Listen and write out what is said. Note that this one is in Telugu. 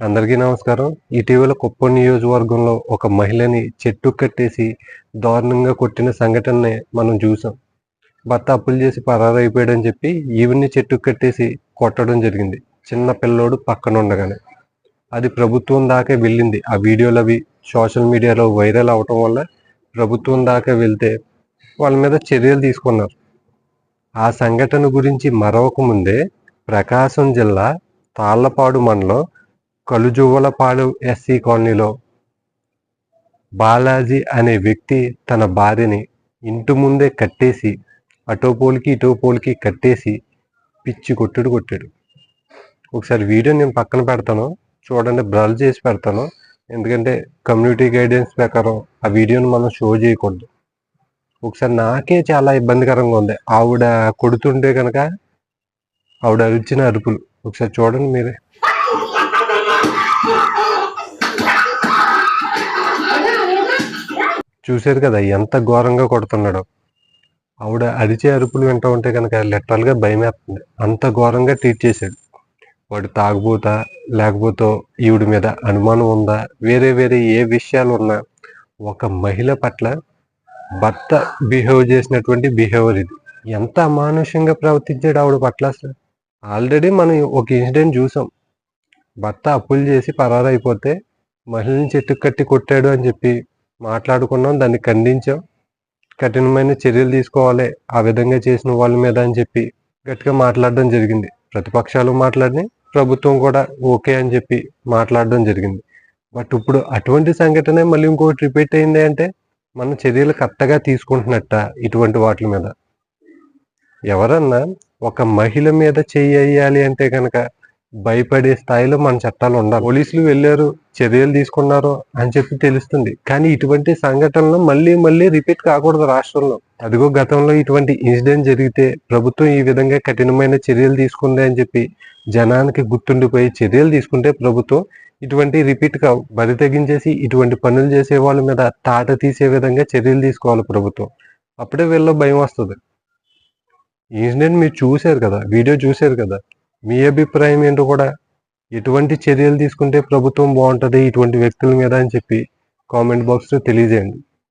అందరికీ నమస్కారం. ఇటీవల కుప్పం నియోజకవర్గంలో ఒక మహిళని చెట్టు కట్టేసి దారుణంగా కొట్టిన సంఘటనని మనం చూసాం. భర్త అప్పులు చేసి పరారైపోయాడని చెప్పి ఈవిని చెట్టు కట్టేసి కొట్టడం జరిగింది. చిన్న పిల్లోడు పక్కన ఉండగానే. అది ప్రభుత్వం దాకా వెళ్ళింది. ఆ వీడియోలు అవి సోషల్ మీడియాలో వైరల్ అవటం వల్ల ప్రభుత్వం దాకా వెళ్తే వాళ్ళ మీద చర్యలు తీసుకున్నారు. ఆ సంఘటన గురించి మరొక ముందే ప్రకాశం జిల్లా తాళ్ళపాడు మండలం కలుజువ్వలపాడు ఎస్సీ కాలనీలో. బాలాజీ అనే వ్యక్తి తన భార్యని ఇంటి ముందే కట్టేసి అటో పోలికి పోలికి కట్టేసి పిచ్చి కొట్టుడు కొట్టాడు. ఒకసారి వీడియో నేను పక్కన పెడతాను. చూడండి బ్రల్ చేసి పెడతాను. ఎందుకంటే కమ్యూనిటీ గైడెన్స్ ప్రకారం ఆ వీడియోని మనం షో చేయకూడదు. ఒకసారి నాకే చాలా ఇబ్బందికరంగా ఉంది. ఆవిడ కొడుతుంటే కనుక ఆవిడ అరిచిన అరుపులు. ఒకసారి చూడండి మీరే. చూశారు కదా ఎంత ఘోరంగా కొడుతున్నాడు. ఆవిడ అరిచే అరుపులు వింటూ ఉంటే కనుక లిటరల్గా భయం వేస్తుంది అంత ఘోరంగా ట్రీట్ చేశాడు. వాడు తాగుబోతా లేకపోతే ఈవిడ మీద అనుమానం ఉందా వేరే వేరే ఏ విషయాలు ఉన్నా ఒక మహిళ పట్ల భర్త బిహేవ్ చేసినటువంటి బిహేవియర్ ఇది. ఎంత అమానుషంగా ప్రవర్తించాడు ఆవిడ పట్ల అసలు? ఆల్రెడీ మనం ఒక ఇన్సిడెంట్ చూసాం. భర్త అప్పులు చేసి పరారైపోతే మహిళని చెట్టు కట్టి కొట్టాడు అని చెప్పి మాట్లాడుకున్నాం దాన్ని ఖండించాం. కఠినమైన చర్యలు తీసుకోవాలి ఆ విధంగా చేసిన వాళ్ళ మీద అని చెప్పి గట్టిగా మాట్లాడడం జరిగింది. ప్రతిపక్షాలు మాట్లాడి ప్రభుత్వం కూడా ఓకే అని చెప్పి మాట్లాడడం జరిగింది. బట్ ఇప్పుడు అటువంటి సంఘటన మళ్ళీ ఇంకోటి రిపీట్ అయింది అంటే మన చర్యలు కరెక్ట్గా తీసుకుంటున్నట్ట ఇటువంటి వాటి మీద. ఎవరన్నా ఒక మహిళ మీద చేయాలి అంటే కనుక భయపడే స్థాయిలో మన చట్టాలు ఉండాలి. పోలీసులు వెళ్ళారు చర్యలు తీసుకున్నారు అని చెప్పి తెలుస్తుంది. కానీ ఇటువంటి సంఘటనలు మళ్ళీ మళ్ళీ రిపీట్ కాకూడదు రాష్ట్రంలో. అదిగో గతంలో ఇటువంటి ఇన్సిడెంట్ జరిగితే ప్రభుత్వం ఈ విధంగా కఠినమైన చర్యలు తీసుకుంది అని చెప్పి జనానికి గుర్తుండిపోయి చర్యలు తీసుకుంటే ప్రభుత్వం ఇటువంటి రిపీట్గా బరి తెగించేసి ఇటువంటి పనులు చేసే వాళ్ళ మీద తాట తీసే విధంగా చర్యలు తీసుకోవాలి ప్రభుత్వం. అప్పుడే వీళ్ళలో భయం వస్తుంది. ఇన్సిడెంట్ మీరు చూశారు కదా వీడియో చూశారు కదా. మీ అభిప్రాయం ఏంటో కూడా ఎటువంటి చర్యలు తీసుకుంటే ప్రభుత్వం బాగుంటుంది ఇటువంటి వ్యక్తుల మీద అని చెప్పి కామెంట్ బాక్స్లో తెలియజేయండి.